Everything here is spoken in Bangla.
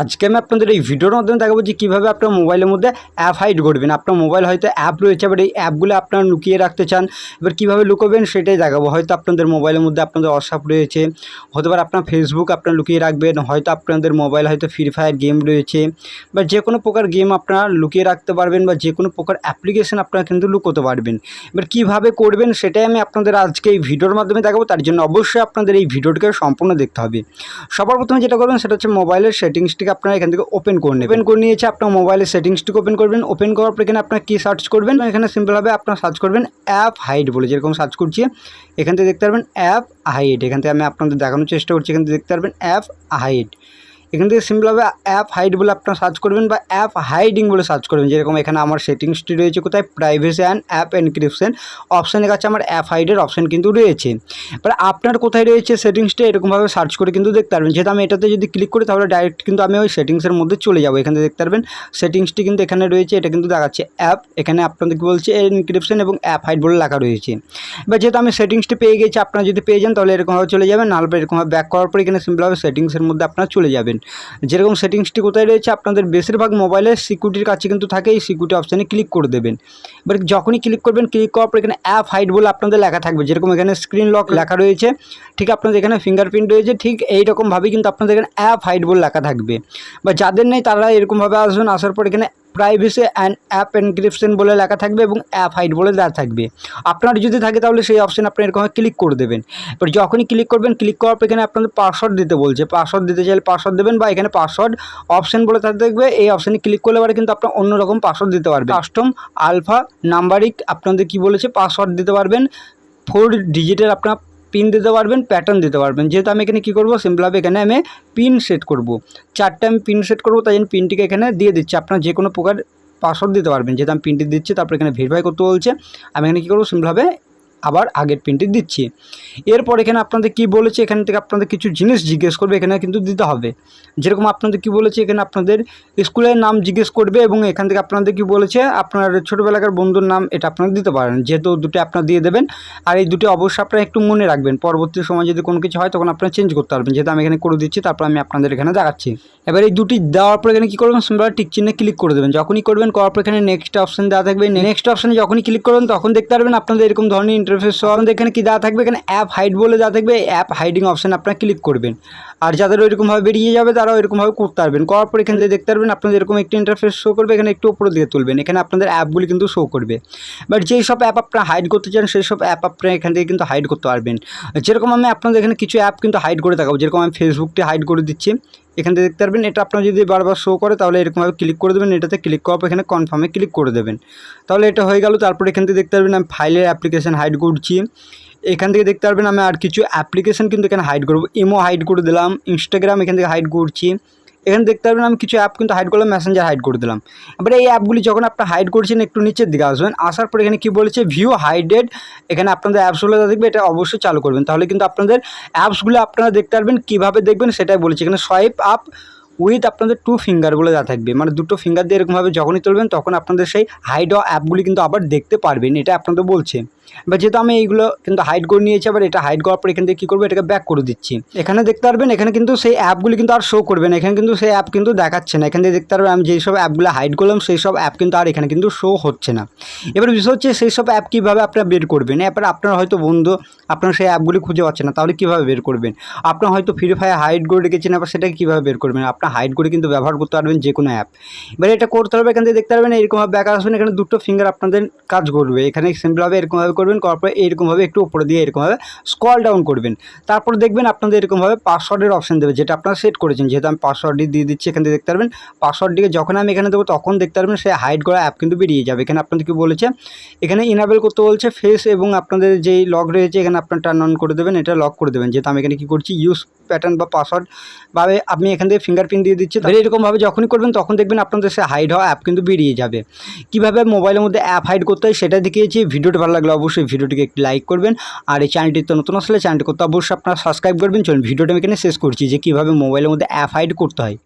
আজকে আমি আপনাদের এই ভিডিওর মাধ্যমে দেখাবো যে কীভাবে আপনার মোবাইলের মধ্যে অ্যাপ হাইড করবেন। আপনার মোবাইল হয়তো অ্যাপ রয়েছে, এবার এই অ্যাপগুলো আপনারা লুকিয়ে রাখতে চান, এবার কীভাবে লুকোবেন সেটাই দেখাবো। হয়তো আপনাদের মোবাইলের মধ্যে আপনাদের হোয়াটসঅ্যাপ রয়েছে হতে পারে আপনার ফেসবুক আপনার লুকিয়ে রাখবেন, হয়তো আপনাদের মোবাইল হয়তো ফ্রি ফায়ার গেম রয়েছে, বা যে কোনো প্রকার গেম আপনারা লুকিয়ে রাখতে পারবেন, বা যে কোনো প্রকার অ্যাপ্লিকেশন আপনারা কিন্তু লুকোতে পারবেন। এবার কীভাবে করবেন সেটাই আমি আপনাদের আজকে এই ভিডিওর মাধ্যমে দেখাবো, তার জন্য অবশ্যই আপনাদের এই ভিডিওটিকে সম্পূর্ণ দেখতে হবে। সবার প্রথমে যেটা করবেন, সেটা হচ্ছে মোবাইলের সেটিংসটিকে আপনারা এখান থেকে ওপেন করে নেবেন। ওপেন করে নিয়েছে, আপনার মোবাইলের সেটিংসটিকে ওপেন করবেন। ওপেন করার পর এখানে আপনার কী সার্চ করবেন? এখানে সিম্পলভাবে আপনার সার্চ করবেন অ্যাপ হাইট বলে, যেরকম সার্চ করছি। এখান থেকে দেখতে পারবেন অ্যাপ হাইট এখান থেকে আমি আপনাদের দেখানোর চেষ্টা করছি। এখান থেকে দেখতে পারবেন অ্যাপ হাইড এখান থেকে সিম্পলভাবে অ্যাপ হাইড বলে আপনারা সার্চ করবেন বা অ্যাপ হাইডিং বলে সার্চ করবেন। যেরকম এখানে আমার সেটিংসটি রয়েছে কোথায়? প্রাইভেসি অ্যান্ড অ্যাপ এনক্রিপশন অপশানের কাছে আমার অ্যাপ হাইডের অপশান কিন্তু রয়েছে। এবার আপনার কোথায় রয়েছে সেটিংসটা এরকমভাবে সার্চ করে কিন্তু দেখতে পারবেন। যেহেতু আমি এটাতে যদি ক্লিক করি তাহলে ডাইরেক্ট কিন্তু আমি ওই সেটিংসের মধ্যে চলে যাব। এখানে দেখতে পারবেন সেটিংসটি কিন্তু এখানে রয়েছে, এটা কিন্তু দেখাচ্ছে অ্যাপ এখানে আপনাদের কি বলছে এনক্রিপশন এবং অ্যাপ হাইড বলে লেখা রয়েছে। এবার যেহেতু আমি সেটিংসটি পেয়ে গেছি, আপনারা যদি পেয়ে যান তাহলে এরকমভাবে চলে যাবেন। নাহলে এরকমভাবে ব্যাক করার পর এখানে সিম্পলভাবে সেটিংসের মধ্যে আপনারা চলে যাবেন। যেরকম সেটিংসটি কোথায় রয়েছে, আপনাদের বেশিরভাগ মোবাইলের সিকিউরিটির কাছে কিন্তু থাকে, এই সিকিউরিটি অপশানে ক্লিক করে দেবেন। এবার যখনই ক্লিক করবেন ক্লিক করার পর এখানে অ্যাপ হাইট বলে আপনাদের লেখা থাকবে, যেরকম এখানে স্ক্রিন লক লেখা রয়েছে, ঠিক আপনাদের এখানে ফিঙ্গারপ্রিন্ট রয়েছে, ঠিক এইরকমভাবেই কিন্তু আপনাদের এখানে অ্যাপ হাইট বলে লেখা থাকবে। বা যাদের নেই তারা এরকমভাবে আসবেন, আসার পর এখানে প্রাইভেসি অ্যান্ড অ্যাপ এনক্রিপশন বলে লেখা থাকবে এবং অ্যাপ হাইট বলে দেওয়া থাকবে। আপনার যদি থাকে তাহলে সেই অপশান আপনি এরকম ক্লিক করে দেবেন। এবার যখনই ক্লিক করবেন ক্লিক করার পর এখানে আপনাদের পাসওয়ার্ড দিতে বলছে। পাসওয়ার্ড দিতে চাইলে পাসওয়ার্ড দেবেন বা এখানে পাসওয়ার্ড অপশান বলে থাকবে এই অপশানে ক্লিক করলে পরে কিন্তু আপনার অন্যরকম পাসওয়ার্ড দিতে পারবেন কাস্টম আলফা নাম্বারিক আপনাদের কি বলেছে? পাসওয়ার্ড দিতে পারবেন। ফোর ডিজিটের আপনার পিন দিতে পারবেন প্যাটার্ন দিতে পারবেন। যেহেতু আমি এখানে কী করব? সিম্পলভাবে এখানে আমি পিন সেট করব। চারটে আমি পিন সেট করব, তাই জন্য পিনটিকে এখানে দিয়ে দিচ্ছি। আপনার যে কোনো প্রকার পাসওয়ার্ড দিতে পারবেন। যেহেতু আমি পিনটি দিচ্ছি, তারপর এখানে ভেরিফাই করতে বলছে। আমি এখানে কী করব? সিম্পলভাবে আবার আগের পিনটি দিচ্ছি। এরপর এখানে আপনাদের কি বলেছে, এখান থেকে আপনাদের কিছু জিনিস জিজ্ঞেস করবে, এখানে কিন্তু দিতে হবে। যেরকম আপনাদের কি বলেছে, এখানে আপনাদের স্কুলের নাম জিজ্ঞেস করবে এবং এখান থেকে আপনাদের কি বলেছে, আপনার ছোটোবেলাকার বন্ধুর নাম এটা আপনারা দিতে পারেন। যেহেতু দুটো আপনারা দিয়ে দেবেন, আর এই দুটো অবশ্যই আপনারা একটু মনে রাখবেন। পরবর্তী সময় যদি কোনো কিছু হয়, তখন আপনারা চেঞ্জ করতে পারবেন। যেহেতু আমি এখানে করে দিচ্ছি, তারপর আমি আপনাদের এখানে দেখাচ্ছি। এবার এই দুটি দেওয়ার পর এখানে কী করবেন সিম্পল টিক চিহ্নে ক্লিক করে দেবেন। যখনই করবেন, করার পর এখানে নেক্সট অপশন দেওয়া থাকবে। নেক্সট অপশানে যখনই ক্লিক করবেন, তখন দেখতে পারবেন আপনাদের এরকম ধরনের ইন্টারফেস আমাদের এখানে কি দেওয়া থাকবে? এখানে অ্যাপ হাইড বলে দেওয়া থাকবে। অ্যাপ হাইডিং অপশন আপনারা ক্লিক করবেন। আর যাদের ওইরকমভাবে বেরিয়ে যাবে, তারা ওইরকমভাবে করতে পারবেন। করার পর এখানে দেখতে পারবেন, আপনাদের এরকম একটি ইন্টারফেস শো করবে। এখানে একটু উপরে দিকে তুলবেন। এখানে আপনাদের অ্যাপগুলি কিন্তু শো করবে। বাট যেই সব অ্যাপ আপনারা হাইড করতে চান, সেই সব অ্যাপ আপনারা এখান থেকে কিন্তু হাইড করতে পারবেন। যেরকম আমি আপনাদের এখানে কিছু অ্যাপ কিন্তু হাইড করে দেখাবো। যেরকম আমি ফেসবুকটি হাইড করে দিচ্ছি। এখান দেখতে পারবেন, এটা আপনার যদি বারবার শো করে তাহলে এরকমভাবে ক্লিক করে দেবেন, এটাতে ক্লিক করার এখানে কনফার্মে ক্লিক করে দেবেন। তাহলে এটা হয়ে গেল, তারপর এখান থেকে দেখতে পারবেন আমি ফাইলের অ্যাপ্লিকেশান হাইড করছি। এখান থেকে দেখতে পারবেন আমি আর কিছু অ্যাপ্লিকেশান কিন্তু এখানে হাইড করব ইমো হাইড করে দিলাম ইনস্টাগ্রাম এখান থেকে হাইড করছি। এখানে দেখতে পারবেন আমি কিছু অ্যাপ কিন্তু হাইড করলাম মেসেঞ্জার হাইড করে দিলাম। এবার এই অ্যাপগুলি যখন আপনার হাইড করছেন, একটু নিচের দিকে আসবেন, আসার পর এখানে কী বলেছে? ভিউ হাইডেড এখানে আপনাদের অ্যাপসগুলো দেখবে, এটা অবশ্যই চালু করবেন। তাহলে কিন্তু আপনাদের অ্যাপসগুলো আপনারা দেখতে পারবেন, কীভাবে দেখবেন সেটাই বলেছে। এখানে সোয়াইপ আপ উইথ আপনাদের টু ফিঙ্গার বলে দেওয়া থাকবে। মানে দুটো ফিঙ্গার দিয়ে এরকমভাবে যখনই তুলবেন, তখন আপনাদের সেই হাইড অ্যাপগুলি কিন্তু আবার দেখতে পারবেন, এটা আপনাদের বলছে। বা যেহেতু আমি এইগুলো কিন্তু হাইড করে নিয়েছি আবার এটা হাইড করার পর এখান থেকে কী করব? এটাকে ব্যাক করে দিচ্ছি। এখানে দেখতে পারবেন, এখানে কিন্তু সেই অ্যাপগুলি কিন্তু আর শো করবে না। এখানে কিন্তু সেই অ্যাপ কিন্তু দেখাচ্ছে না। এখান থেকে দেখতে পারবেন, আমি যেই সব অ্যাপগুলো হাইড করলাম, সেই সব অ্যাপ কিন্তু আর এখানে কিন্তু শো হচ্ছে না। এবার বিষয় হচ্ছে, সেই সব অ্যাপ কীভাবে আপনারা বের করবেন? এবার আপনার হয়তো বন্ধু, আপনার সেই অ্যাপগুলি খুঁজে পাচ্ছে না, তাহলে কীভাবে বের করবেন? আপনার হয়তো ফ্রি ফায়ার হাইড করে রেখেছেন আবার সেটাকে কীভাবে বের করবেন? আপনার হাইড করে কিন্তু ব্যবহার করতে পারবেন যে কোনো অ্যাপ এবার এটা করতে হবে, এখান থেকে দেখতে পারবেন, এরকমভাবে ব্যাক আসবেন, এখানে দুটো ফিঙ্গার আপনাদের কাজ করবে। এখানে সিম্পলভাবে এরকমভাবে করবেন, করার পরে এরকমভাবে একটু উপরে দিয়ে এরকমভাবে স্কল ডাউন করবেন। তারপর দেখবেন আপনাদের এরকমভাবে পাসওয়ার্ডের অপশান দেবে, যেটা আপনারা সেট করেছেন। যেহেতু আমি পাসওয়ার্ডটি দিয়ে দিচ্ছি, এখান থেকে দেখতে পারবেন পাসওয়ার্ডটিকে যখন আমি এখানে দেবো, তখন দেখতে পারবেন সে হাইড করা অ্যাপ কিন্তু বেরিয়ে যাবে। এখানে আপনাদেরকে বলেছে? এখানে ইনাবেল করতে বলছে ফেস এবং আপনাদের যেই লক রয়েছে, এখানে আপনার টার্ন অন করে দেবেন, এটা লক করে দেবেন। যেহেতু আমি এখানে কী করছি? ইউজ প্যাটার্ন বা পাসওয়ার্ড ভাবে আপনি এখান থেকে ফিঙ্গারপ্রিন্ট দিয়ে দিচ্ছি তাহলে এরকমভাবে যখনই করবেন তখন দেখবেন আপনাদের সে হাইড হওয়া অ্যাপ কিন্তু বেরিয়ে যাবে। কীভাবে মোবাইলের মধ্যে অ্যাপ হাইড করতে হয় সেটা দেখিয়েছি, ভিডিওটি ভালো লাগলে অবশ্যই ভিডিওটিকে একটি লাইক করবেন, আর এই চ্যানেলটি তো নতুন আসলে চ্যানেলটি করতে অবশ্যই আপনারা সাবস্ক্রাইব করবেন, চলুন ভিডিওটা আমি এখানে শেষ করছি যে কীভাবে মোবাইলের মধ্যে অ্যাপ হাইড করতে হয়।